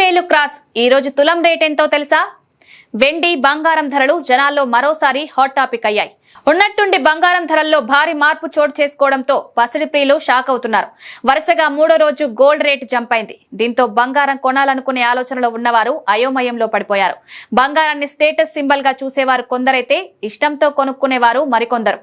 వేలు క్రాస్. ఈ రోజు తులం రేట్ ఎంతో తెలుసా? వెండి బంగారం ధరలు జనాల్లో మరోసారి హాట్ టాపిక్ అయ్యాయి. ఉన్నట్టుండి బంగారం ధరల్లో భారీ మార్పు చోటు చేసుకోవడంతో పసిడి ప్రియులు షాక్ అవుతున్నారు. వరుసగా మూడో రోజు గోల్డ్ రేట్ జంప్ అయింది. దీంతో బంగారం కొనాలనుకునే ఆలోచనలో ఉన్నవారు అయోమయంలో పడిపోయారు. బంగారాన్ని స్టేటస్ సింబల్గా చూసేవారు కొందరైతే ఇష్టంతో కొనుక్కునేవారు మరికొందరు.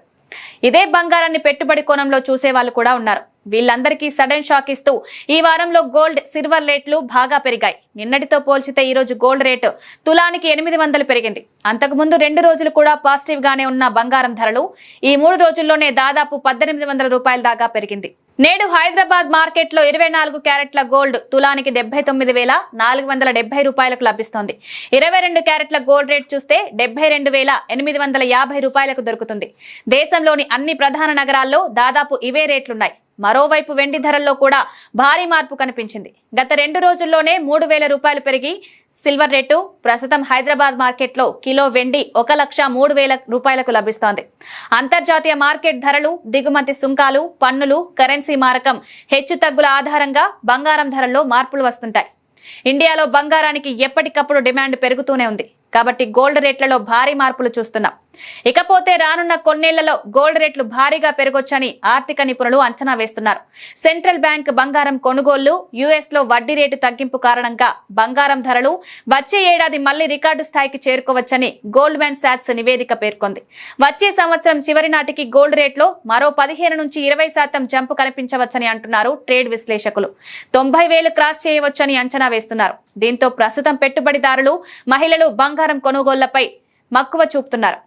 ఇదే బంగారాన్ని పెట్టుబడి కోణంలో చూసేవాళ్ళు కూడా ఉన్నారు. వీళ్ళందరికీ సడన్ షాక్ ఇస్తూ ఈ వారంలో గోల్డ్ సిల్వర్ రేట్లు బాగా పెరిగాయి. నిన్నటితో పోల్చితే ఈ రోజు గోల్డ్ రేటు తులానికి ఎనిమిది వందలు పెరిగింది. అంతకుముందు రెండు రోజులు కూడా పాజిటివ్ గానే ఉన్న బంగారం ధరలు ఈ మూడు రోజుల్లోనే దాదాపు పద్దెనిమిది వందల రూపాయల దాకా పెరిగింది. నేడు హైదరాబాద్ మార్కెట్లో ఇరవై నాలుగు క్యారెట్ల గోల్డ్ తులానికి డెబ్బై తొమ్మిది వేల నాలుగు వందల డెబ్బై రూపాయలకు లభిస్తోంది. ఇరవై రెండు క్యారెట్ల గోల్డ్ రేట్ చూస్తే డెబ్బై రెండు వేల ఎనిమిది వందల యాభై రూపాయలకు దొరుకుతుంది. దేశంలోని అన్ని ప్రధాన నగరాల్లో దాదాపు ఇవే రేట్లున్నాయి. మరోవైపు వెండి ధరల్లో కూడా భారీ మార్పు కనిపించింది. గత రెండు రోజుల్లోనే మూడు వేల రూపాయలు పెరిగి సిల్వర్ రేటు ప్రస్తుతం హైదరాబాద్ మార్కెట్లో కిలో వెండి ఒక లక్ష మూడు వేల రూపాయలకు లభిస్తోంది. అంతర్జాతీయ మార్కెట్ ధరలు దిగుమతి సుంకాలు పన్నులు కరెన్సీ మారకం హెచ్చు తగ్గుల ఆధారంగా బంగారం ధరల్లో మార్పులు వస్తుంటాయి. ఇండియాలో బంగారానికి ఎప్పటికప్పుడు డిమాండ్ పెరుగుతూనే ఉంది. కాబట్టి గోల్డ్ రేట్లలో భారీ మార్పులు చూస్తున్నాం. ఇకపోతే రానున్న కొన్నేళ్ళలో గోల్డ్ రేట్లు భారీగా పెరగొచ్చని ఆర్థిక నిపుణులు అంచనా వేస్తున్నారు. సెంట్రల్ బ్యాంక్ బంగారం కొనుగోళ్ళు యుఎస్లో వడ్డీ రేటు తగ్గింపు కారణంగా బంగారం ధరలు వచ్చే ఏడాది మళ్ళీ రికార్డు స్థాయికి చేరుకోవచ్చని గోల్డ్మెన్ శాట్స్ నివేదిక పేర్కొంది. వచ్చే సంవత్సరం చివరి నాటికి గోల్డ్ రేట్లో మరో పదిహేను నుంచి ఇరవై శాతం జంపు కనిపించవచ్చని అంటున్నారు ట్రేడ్ విశ్లేషకులు. తొంభై వేలు క్రాస్ చేయవచ్చని అంచనా వేస్తున్నారు. దీంతో ప్రస్తుతం పెట్టుబడిదారులు మహిళలు బంగారం కొనుగోళ్ళపై మక్కువ చూపుతున్నారు.